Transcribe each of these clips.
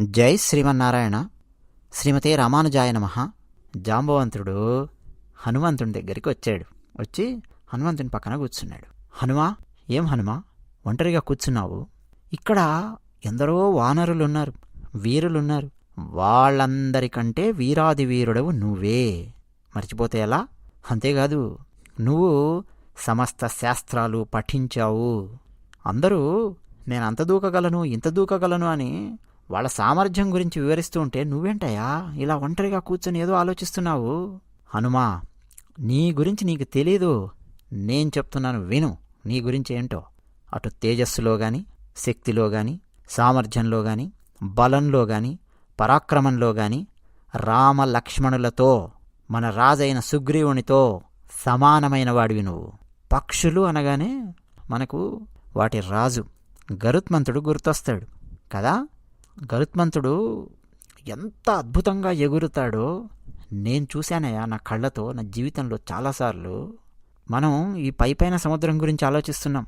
జై శ్రీమన్నారాయణ. శ్రీమతే రామానుజాయ నమ. జాంబవంతుడు హనుమంతుని దగ్గరికి వచ్చాడు. వచ్చి హనుమంతుని పక్కన కూర్చున్నాడు. హనుమా ఏం హనుమా? ఒంటరిగా కూర్చున్నావు. ఇక్కడ ఎందరో వానరులున్నారు వీరులున్నారు. వాళ్ళందరికంటే వీరాది వీరుడవు నువ్వే. మర్చిపోతే ఎలా? అంతేకాదు నువ్వు సమస్త శాస్త్రాలు పఠించావు. అందరూ నేను అంత దూకగలను ఇంత దూకగలను అని వాళ్ళ సామర్థ్యం గురించి వివరిస్తూ ఉంటే నువ్వేంటయ్యా ఇలా ఒంటరిగా కూర్చొని ఏదో ఆలోచిస్తున్నావు? హనుమా నీ గురించి నీకు తెలీదు. నేను చెప్తున్నాను విను. నీ గురించి ఏంటో? అటు తేజస్సులో గాని శక్తిలో గాని సామర్థ్యంలో గాని బలంలో గాని పరాక్రమంలో గాని రామ లక్ష్మణులతో మన రాజైన సుగ్రీవునితో సమానమైన వాడివి నువ్వు. పక్షులు అనగానే మనకు వాటి రాజు గరుత్మంతుడు గుర్తొస్తాడు. కదా? గరుత్మంతుడు ఎంత అద్భుతంగా ఎగురుతాడో నేను చూశానయ్యా నా కళ్ళతో నా జీవితంలో చాలాసార్లు. మనం ఈ పైపైన సముద్రం గురించి ఆలోచిస్తున్నాం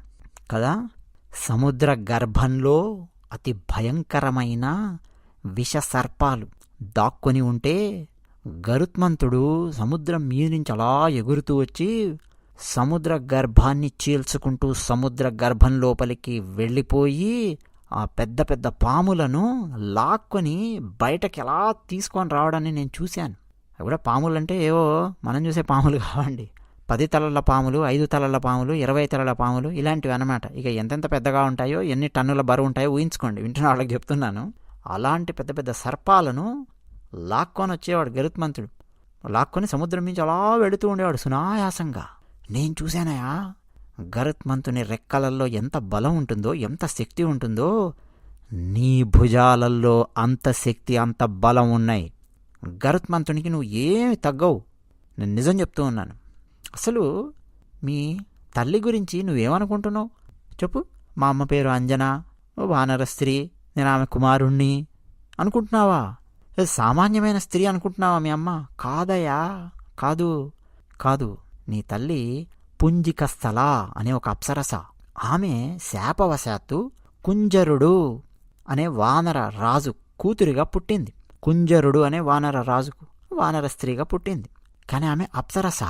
కదా? సముద్ర గర్భంలో అతి భయంకరమైన విష సర్పాలు దాక్కొని ఉంటే గరుత్మంతుడు సముద్రం మీద నుంచి అలా ఎగురుతూ వచ్చి సముద్ర గర్భాన్ని చీల్చుకుంటూ సముద్ర గర్భం లోపలికి వెళ్ళిపోయి ఆ పెద్ద పెద్ద పాములను లాక్కొని బయటకు ఎలా తీసుకొని రావడాన్ని నేను చూశాను. అవి కూడా పాములు అంటే ఏవో మనం చూసే పాములు కావండి. పది తలల పాములు ఐదు తలల పాములు ఇరవై తలల పాములు ఇలాంటివి అనమాట ఇక ఎంతెంత పెద్దగా ఉంటాయో ఎన్ని టన్నుల బరువు ఉంటాయో ఊహించుకోండి. వింటున్న వాళ్ళకి చెప్తున్నాను. అలాంటి పెద్ద పెద్ద సర్పాలను లాక్కొని వచ్చేవాడు గరుత్మంతుడు లాక్కొని సముద్రం నుంచి అలా వెళుతూ ఉండేవాడు సునాయాసంగా. నేను చూశానయా గరుత్మంతుని రెక్కలల్లో ఎంత బలం ఉంటుందో ఎంత శక్తి ఉంటుందో నీ భుజాలల్లో అంత శక్తి అంత బలం ఉన్నాయి. గరుత్మంతునికి నువ్వు ఏమి తగ్గవు. నేను నిజం చెప్తూ ఉన్నాను. అసలు మీ తల్లి గురించి నువ్వేమనుకుంటున్నావు? చెప్పు. మా అమ్మ పేరు అంజన. ఓ వానర స్త్రీ. నేను ఆమె కుమారుణ్ణి. అనుకుంటున్నావా? ఏ సామాన్యమైన స్త్రీ అనుకుంటున్నావా మీ అమ్మ? కాదయ్యా కాదు. కాదు. నీ తల్లి పుంజికస్థల అనే ఒక అప్సరస. ఆమె శాపవశాత్తు కుంజరుడు అనే వానర రాజు కూతురిగా పుట్టింది. కుంజరుడు అనే వానర రాజుకు వానర స్త్రీగా పుట్టింది. కానీ ఆమె అప్సరస.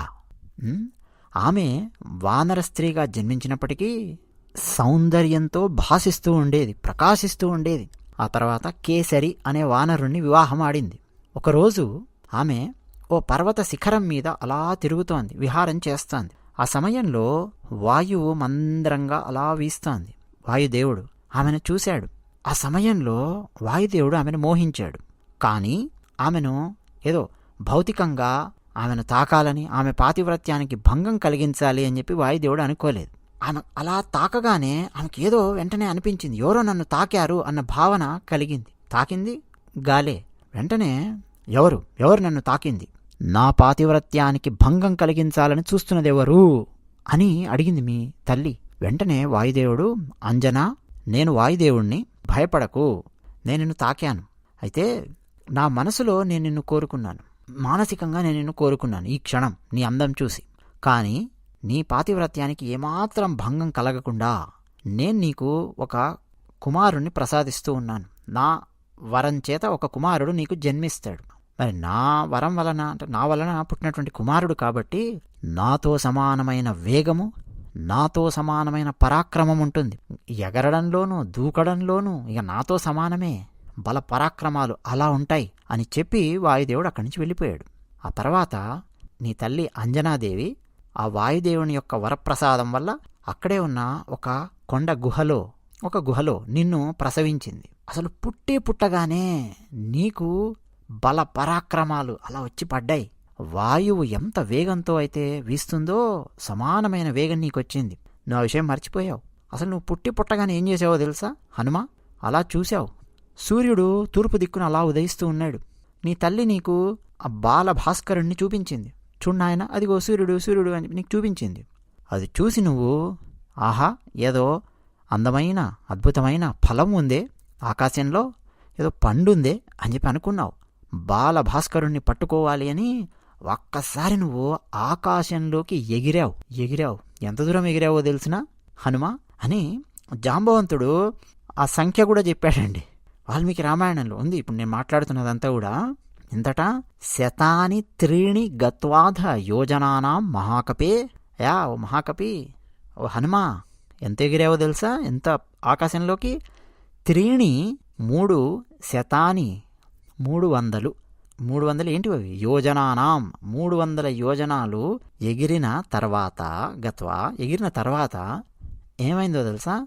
ఆమె వానర స్త్రీగా జన్మించినప్పటికీ సౌందర్యంతో భాసిస్తూ ఉండేది ప్రకాశిస్తూ ఉండేది. ఆ తర్వాత కేసరి అనే వానరుణ్ణి వివాహం ఆడింది ఒకరోజు ఆమె ఓ పర్వత శిఖరం మీద అలా తిరుగుతోంది విహారం చేస్తోంది. ఆ సమయంలో వాయువు మందరంగా అలా వీస్తోంది. వాయుదేవుడు ఆమెను చూశాడు. ఆ సమయంలో వాయుదేవుడు ఆమెను మోహించాడు. కానీ ఆమెను ఏదో భౌతికంగా ఆమెను తాకాలని ఆమె పాతివ్రత్యానికి భంగం కలిగించాలి అని చెప్పి వాయుదేవుడు అనుకోలేదు. ఆమె అలా తాకగానే ఆమెకి ఏదో వెంటనే అనిపించింది. ఎవరో నన్ను తాకారు అన్న భావన కలిగింది. తాకింది గాలే. వెంటనే ఎవరు? ఎవరు నన్ను తాకింది? నా పాతివ్రత్యానికి భంగం కలిగించాలని చూస్తున్నదెవరు? అని అడిగింది మీ తల్లి. వెంటనే వాయుదేవుడు అంజనా నేను వాయుదేవుణ్ణి భయపడకు నేను నిన్ను తాకాను. అయితే నా మనసులో నేను నిన్ను కోరుకున్నాను. మానసికంగా నేను నిన్ను కోరుకున్నాను ఈ క్షణం నీ అందం చూసి. కానీ నీ పాతివ్రత్యానికి ఏమాత్రం భంగం కలగకుండా నేను నీకు ఒక కుమారుణ్ణి ప్రసాదిస్తూ ఉన్నాను. నా వరం చేత ఒక కుమారుడు నీకు జన్మిస్తాడు. మరి నా వరం వలన అంటే నా వలన పుట్టినటువంటి కుమారుడు కాబట్టి నాతో సమానమైన వేగము నాతో సమానమైన పరాక్రమం ఉంటుంది. ఎగరడంలోనూ దూకడంలోనూ ఇక నాతో సమానమే. బల పరాక్రమాలు అలా ఉంటాయి అని చెప్పి వాయుదేవుడు అక్కడి నుంచి వెళ్ళిపోయాడు. ఆ తర్వాత నీ తల్లి అంజనాదేవి ఆ వాయుదేవుని యొక్క వరప్రసాదం వల్ల అక్కడే ఉన్న ఒక కొండ గుహలో ఒక గుహలో నిన్ను ప్రసవించింది. అసలు పుట్టి పుట్టగానే నీకు బల పరాక్రమాలు అలా వచ్చి పడ్డాయి. వాయువు ఎంత వేగంతో అయితే వీస్తుందో సమానమైన వేగం నీకొచ్చింది. నువ్వు ఆ విషయం మర్చిపోయావు. అసలు నువ్వు పుట్టి పుట్టగానే ఏం చేసావో తెలుసా? హనుమా అలా చూశావు. సూర్యుడు తూర్పు దిక్కున అలా ఉదయిస్తూ ఉన్నాడు. నీ తల్లి నీకు ఆ బాల భాస్కరుణ్ణి చూపించింది. చూడు అదిగో సూర్యుడు సూర్యుడు అని నీకు చూపించింది. అది చూసి నువ్వు ఆహా ఏదో అందమైన అద్భుతమైన ఫలం ఉందే ఆకాశంలో ఏదో పండుందే అని చెప్పి అనుకున్నావు. బాలభాస్కరుణ్ణి పట్టుకోవాలి అని ఒక్కసారి నువ్వు ఆకాశంలోకి ఎగిరావు. ఎగిరావు. ఎంత దూరం ఎగిరావో తెలిసినా? హనుమ? అని జాంబవంతుడు ఆ సంఖ్య కూడా చెప్పాడండి. వాల్మీకి రామాయణంలో ఉంది. ఇప్పుడు నేను మాట్లాడుతున్నదంతా కూడా ఇంతటా శతాని త్రీణి గత్వాధ యోజనానాం మహాకపే. యా ఓ మహాకపి. ఓ హనుమా ఎంత ఎగిరావో తెలుసా? ఎంత ఆకాశంలోకి? త్రీణి మూడు శతాని మూడు వందలు. మూడు వందలు ఏంటివి అవి? యోజనానాం. మూడు వందల యోజనాలు ఎగిరిన తర్వాత గత్వా ఎగిరిన తర్వాత ఏమైందో తెలుసా?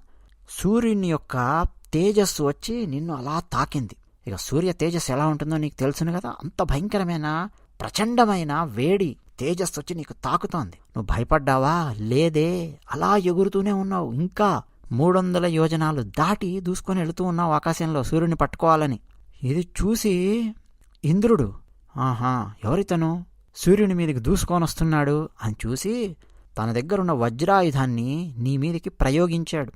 సూర్యుని యొక్క తేజస్సు వచ్చి నిన్ను అలా తాకింది. ఇక సూర్య తేజస్సు ఎలా ఉంటుందో నీకు తెలుసును కదా? అంత భయంకరమైన ప్రచండమైన వేడి తేజస్సు వచ్చి నీకు తాకుతోంది. నువ్వు భయపడ్డావా? లేదే. అలా ఎగురుతూనే ఉన్నావు. ఇంకా మూడు వందల యోజనాలు దాటి దూసుకొని వెళుతూ ఉన్నావు ఆకాశంలో సూర్యుని పట్టుకోవాలని. ఇది చూసి ఇంద్రుడు ఆహా ఎవరితను? సూర్యుని మీదకి దూసుకొని వస్తున్నాడు అని చూసి తన దగ్గరున్న వజ్రాయుధాన్ని నీ మీదకి ప్రయోగించాడు.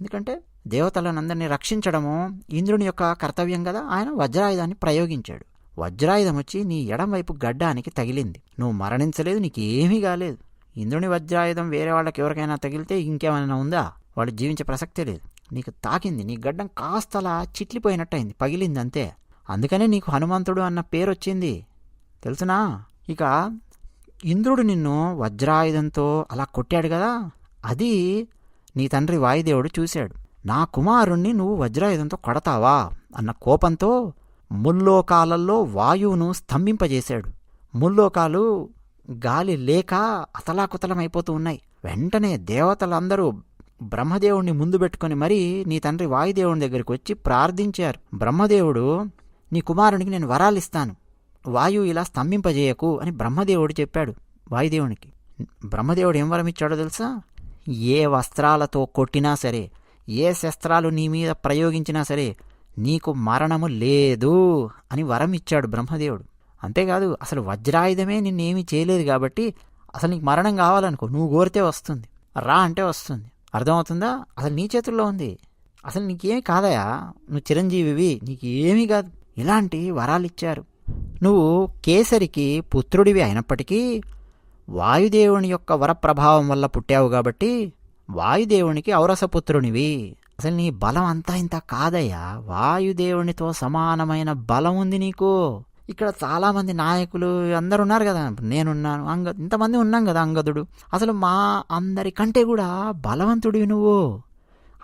ఎందుకంటే దేవతలనందరినీ రక్షించడము ఇంద్రుని యొక్క కర్తవ్యం కదా ఆయన వజ్రాయుధాన్ని ప్రయోగించాడు. వజ్రాయుధం వచ్చి నీ ఎడం వైపు గడ్డానికి తగిలింది. నువ్వు మరణించలేదు నీకేమీ కాలేదు. ఇంద్రుని వజ్రాయుధం వేరే వాళ్ళకి ఎవరికైనా తగిలితే ఇంకేమైనా ఉందా? వాళ్ళు జీవించే ప్రసక్తే లేదు. నీకు తాకింది నీ గడ్డం కాస్తలా చిట్లిపోయినట్టయింది పగిలింది అంతే అందుకనే నీకు హనుమంతుడు అన్న పేరు వచ్చింది తెలుసునా? ఇక ఇంద్రుడు నిన్ను వజ్రాయుధంతో అలా కొట్టాడు కదా? అది నీ తండ్రి వాయుదేవుడు చూశాడు. నా కుమారుణ్ణి నువ్వు వజ్రాయుధంతో కొడతావా? అన్న కోపంతో ముల్లోకాలల్లో వాయువును స్తంభింపజేశాడు. ముల్లోకాలు గాలి లేక అతలాకుతలమైపోతూ ఉన్నాయి. వెంటనే దేవతలందరూ బ్రహ్మదేవుణ్ణి ముందు పెట్టుకుని మరీ నీ తండ్రి వాయుదేవుని దగ్గరికి వచ్చి ప్రార్థించారు. బ్రహ్మదేవుడు నీ కుమారునికి నేను వరాలిస్తాను వాయువు ఇలా స్తంభింపజేయకు అని బ్రహ్మదేవుడు చెప్పాడు వాయుదేవునికి. బ్రహ్మదేవుడు ఏం వరం ఇచ్చాడో తెలుసా? ఏ వస్త్రాలతో కొట్టినా సరే ఏ శస్త్రాలు నీ మీద ప్రయోగించినా సరే నీకు మరణము లేదు అని వరం ఇచ్చాడు బ్రహ్మదేవుడు. అంతేకాదు అసలు వజ్రాయుధమే నిన్నేమీ చేయలేదు కాబట్టి అసలు నీకు మరణం కావాలనుకో నువ్వు కోరితే వస్తుంది. రా అంటే వస్తుంది. అర్థమవుతుందా? అసలు నీ చేతుల్లో ఉంది. అసలు నీకేమి కాదయా నువ్వు చిరంజీవివి నీకు ఏమీ కాదు. ఇలాంటి వరాలు ఇచ్చారు నువ్వు కేసరికి పుత్రుడివి అయినప్పటికీ వాయుదేవుని యొక్క వరప్రభావం వల్ల పుట్టావు కాబట్టి వాయుదేవునికి ఔరసపుత్రునివి. అసలు నీ బలం అంతా ఇంత కాదయ్యా? వాయుదేవునితో సమానమైన బలం ఉంది నీకు. ఇక్కడ చాలామంది నాయకులు అందరు ఉన్నారు కదా. నేనున్నాను అంగ ఇంతమంది ఉన్నాం కదా అంగదుడు. అసలు మా అందరికంటే కూడా బలవంతుడివి నువ్వు.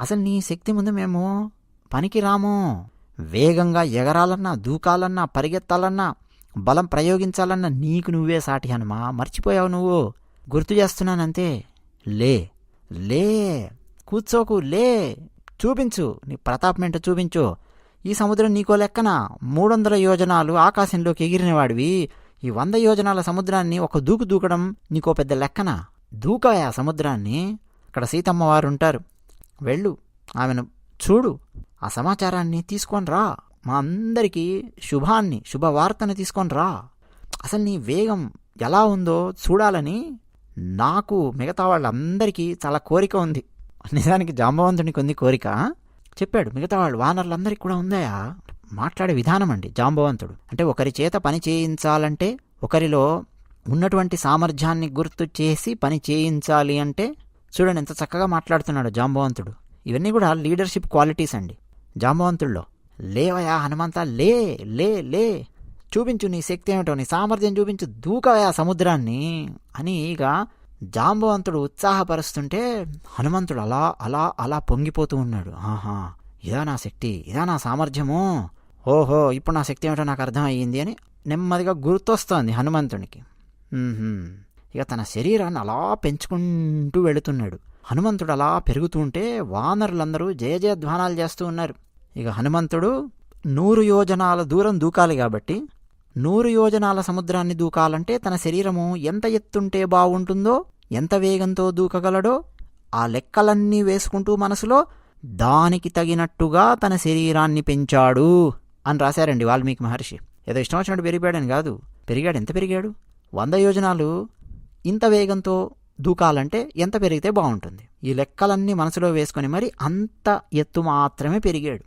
అసలు నీ శక్తి ముందు మేము పనికి రాము వేగంగా ఎగరాలన్నా దూకాలన్నా పరిగెత్తాలన్నా బలం ప్రయోగించాలన్నా నీకు నువ్వే సాటి హనుమా. మర్చిపోయావు నువ్వు. గుర్తు చేస్తున్నానంతే. లే లే కూర్చోకు లే చూపించు. నీ ప్రతాపమేంటో చూపించు. ఈ సముద్రం నీకో లెక్కన? మూడు వందల యోజనాలు ఆకాశంలోకి ఎగిరినవాడివి. ఈ వంద యోజనాల సముద్రాన్ని ఒక దూకు దూకడం నీకో పెద్ద లెక్కన? దూకవా సముద్రాన్ని? అక్కడ సీతమ్మ వారు ఉంటారు వెళ్ళు ఆమెను చూడు. ఆ సమాచారాన్ని తీసుకొని రా. మా అందరికీ శుభాన్ని శుభవార్తను తీసుకొని రా. అసలు నీ వేగం ఎలా ఉందో చూడాలని నాకు మిగతా వాళ్ళందరికీ చాలా కోరిక ఉంది. నిజానికి జాంబవంతుని కొంది కోరిక. చెప్పాడు. మిగతా వాళ్ళు వానర్లందరికీ కూడా ఉందాయా మాట్లాడే విధానం అండి జాంబవంతుడు. అంటే ఒకరి చేత పని చేయించాలంటే ఒకరిలో ఉన్నటువంటి సామర్థ్యాన్ని గుర్తు చేసి పని చేయించాలి అంటే చూడండి ఎంత చక్కగా మాట్లాడుతున్నాడు జాంబవంతుడు. ఇవన్నీ కూడా లీడర్షిప్ క్వాలిటీస్ అండి జాంబవంతుల్లో. లేవయా హనుమంత? లే లే లే. చూపించు నీ శక్తి ఏమిటో నీ సామర్థ్యం చూపించు. దూకవయా సముద్రాన్ని? అని ఇక జాంబవంతుడు ఉత్సాహపరుస్తుంటే హనుమంతుడు అలా అలా అలా పొంగిపోతూ ఉన్నాడు. ఆహా ఇదా నా శక్తి ఇదా నా సామర్థ్యము. ఓహో ఇప్పుడు నా శక్తి ఏమిటో నాకు అర్థమయ్యింది అని నెమ్మదిగా గుర్తొస్తోంది హనుమంతునికి. ఇక తన శరీరాన్ని అలా పెంచుకుంటూ వెళుతున్నాడు. హనుమంతుడు అలా పెరుగుతూ ఉంటే వానరులందరూ జయ జయధ్వానాలు చేస్తూ ఉన్నారు. ఇక హనుమంతుడు నూరు యోజనాల దూరం దూకాలి కాబట్టి నూరు యోజనాల సముద్రాన్ని దూకాలంటే తన శరీరము ఎంత ఎత్తుంటే బాగుంటుందో ఎంత వేగంతో దూకగలడో ఆ లెక్కలన్నీ వేసుకుంటూ మనసులో దానికి తగినట్టుగా తన శరీరాన్ని పెంచాడు అని రాశారండి వాల్మీకి మహర్షి. ఏదో ఇష్టం వచ్చినట్టు పెరిగిపోయాడని కాదు. పెరిగాడు. ఎంత పెరిగాడు? వంద యోజనాలు ఇంత వేగంతో దూకాలంటే ఎంత పెరిగితే బాగుంటుంది ఈ లెక్కలన్నీ మనసులో వేసుకొని మరి అంత ఎత్తు మాత్రమే పెరిగాడు.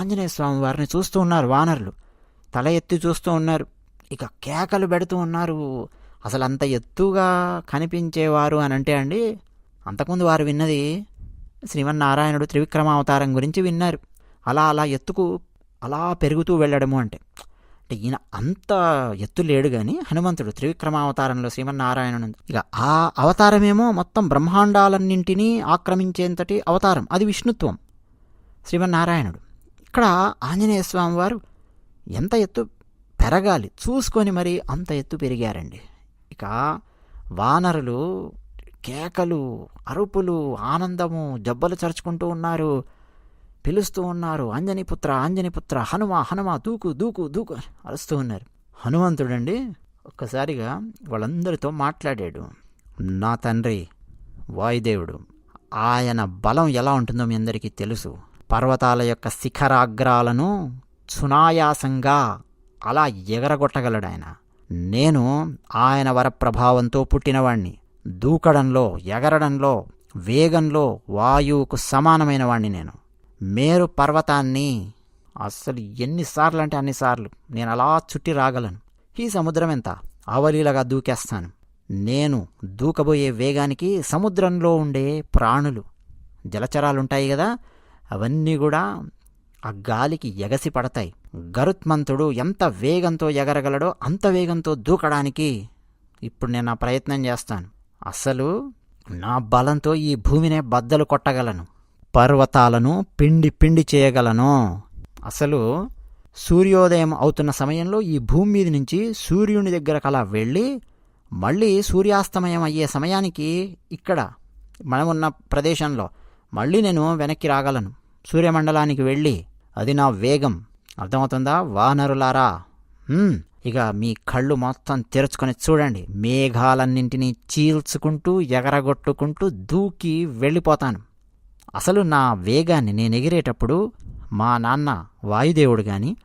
ఆంజనేయ స్వామి వారిని చూస్తూ ఉన్నారు వానరులు. తల ఎత్తి చూస్తూ ఉన్నారు. ఇక కేకలు పెడుతూ ఉన్నారు. అసలు అంత ఎత్తుగా కనిపించేవారు అని అంటే అండి అంతకుముందు వారు విన్నది శ్రీమన్నారాయణుడు త్రివిక్రమావతారం గురించి విన్నారు. అలా అలా ఎత్తుకు అలా పెరుగుతూ వెళ్ళడము అంటే. అంటే ఈయన అంత ఎత్తు లేడు కానీ హనుమంతుడు త్రివిక్రమావతారంలో శ్రీమన్నారాయణుడు ఇక ఆ అవతారమేమో మొత్తం బ్రహ్మాండాలన్నింటినీ ఆక్రమించేంతటి అవతారం. అది విష్ణుత్వం. శ్రీమన్నారాయణుడు. ఇక్కడ ఆంజనేయ స్వామి వారు ఎంత ఎత్తు పెరగాలి? చూసుకొని మరి అంత ఎత్తు పెరిగారండి. ఇక వానరులు కేకలు అరుపులు ఆనందము జబ్బలు చరుచుకుంటూ ఉన్నారు. పిలుస్తూ ఉన్నారు. అంజనీపుత్ర అంజనీపుత్ర హనుమ హనుమ దూకు దూకు దూకు అరుస్తూ ఉన్నారు. హనుమంతుడండి ఒక్కసారిగా వాళ్ళందరితో మాట్లాడాడు. నా తండ్రి వాయుదేవుడు ఆయన బలం ఎలా ఉంటుందో మీ అందరికీ తెలుసు. పర్వతాల యొక్క శిఖరాగ్రాలను సునాయాసంగా అలా ఎగరగొట్టగలడు ఆయన నేను ఆయన వరప్రభావంతో పుట్టినవాణ్ణి. దూకడంలో ఎగరడంలో వేగంలో వాయువుకు సమానమైన వాణ్ణి నేను. మేరు పర్వతాన్ని అస్సలు ఎన్నిసార్లు అంటే అన్నిసార్లు నేను అలా చుట్టి రాగలను. ఈ సముద్రం ఎంత? అవలీలగా దూకేస్తాను. నేను దూకబోయే వేగానికి సముద్రంలో ఉండే ప్రాణులు. జలచరాలుంటాయి కదా అవన్నీ కూడా ఆ గాలికి ఎగసి పడతాయి. గరుత్మంతుడు ఎంత వేగంతో ఎగరగలడో అంత వేగంతో దూకడానికి ఇప్పుడు నేను ఆ ప్రయత్నం చేస్తాను. అసలు నా బలంతో ఈ భూమినే బద్దలు కొట్టగలను. పర్వతాలను పిండి పిండి చేయగలను. అసలు సూర్యోదయం అవుతున్న సమయంలో ఈ భూమి మీద నుంచి సూర్యుని దగ్గరకు అలా వెళ్ళి మళ్ళీ సూర్యాస్తమయం అయ్యే సమయానికి ఇక్కడ మనమున్న ప్రదేశంలో మళ్ళీ నేను వెనక్కి రాగలను. సూర్యమండలానికి వెళ్ళి అది నా వేగం. అర్థమవుతుందా వానరులారా? ఇక మీ కళ్ళు మొత్తం తెరుచుకొని చూడండి. మేఘాలన్నింటినీ చీల్చుకుంటూ ఎగరగొట్టుకుంటూ దూకి వెళ్ళిపోతాను. అసలు నా వేగాన్ని నేను ఎగిరేటప్పుడు మా నాన్న వాయుదేవుడు కానీ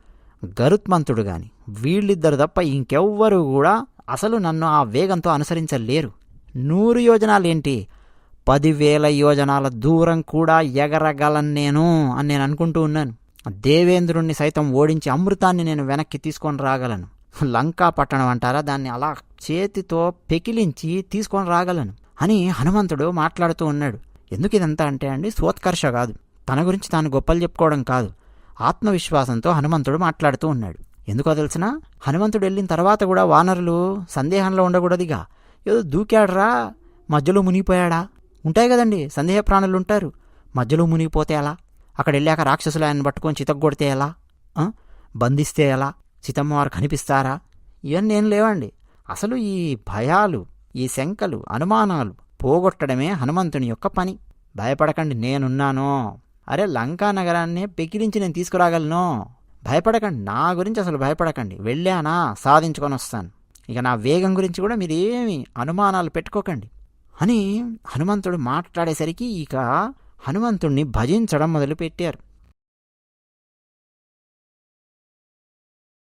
గరుత్మంతుడు కానీ వీళ్ళిద్దరు తప్ప ఇంకెవ్వరూ కూడా అసలు నన్ను ఆ వేగంతో అనుసరించలేరు. నూరు యోజనాలేంటి? పదివేల యోజనాల దూరం కూడా ఎగరగలను నేను అని నేను అనుకుంటూ ఉన్నాను. దేవేంద్రుణ్ణి సైతం ఓడించి అమృతాన్ని నేను వెనక్కి తీసుకొని రాగలను. లంకా పట్టణం అంటారా? దాన్ని అలా చేతితో పెకిలించి తీసుకొని రాగలను అని హనుమంతుడు మాట్లాడుతూ ఉన్నాడు. ఎందుకు ఇదంతా అంటే అండి? సోత్కర్ష కాదు. తన గురించి తాను గొప్పలు చెప్పుకోవడం కాదు. ఆత్మవిశ్వాసంతో హనుమంతుడు మాట్లాడుతూ ఉన్నాడు. ఎందుకో తెలిసిన? హనుమంతుడు వెళ్ళిన తర్వాత కూడా వానరులు సందేహంలో ఉండకూడదుగా. ఏదో దూకాడరా? మధ్యలో మునిగిపోయాడా? ఉంటాయి కదండి సందేహ ప్రాణులు ఉంటారు. మధ్యలో మునిగిపోతే ఎలా? అక్కడ వెళ్ళాక రాక్షసులు ఆయన పట్టుకొని చితగ్గొడితే ఎలా? బంధిస్తే ఎలా? సీతమ్మ వారు కనిపిస్తారా? ఇవన్నీ ఏం లేవండి. అసలు ఈ భయాలు ఈ శంకలు అనుమానాలు పోగొట్టడమే హనుమంతుని యొక్క పని. భయపడకండి నేనున్నాను. అరే లంకా నగరాన్ని పెకిలించి నేను తీసుకురాగలను. భయపడకండి నా గురించి అసలు భయపడకండి. వెళ్ళానా సాధించుకొని వస్తాను. ఇక నా వేగం గురించి కూడా మీరు ఏమి అనుమానాలు పెట్టుకోకండి. అని హనుమంతుడు మాట్లాడేసరికి ఇక హనుమంతుణ్ణి భజించడం మొదలుపెట్టారు.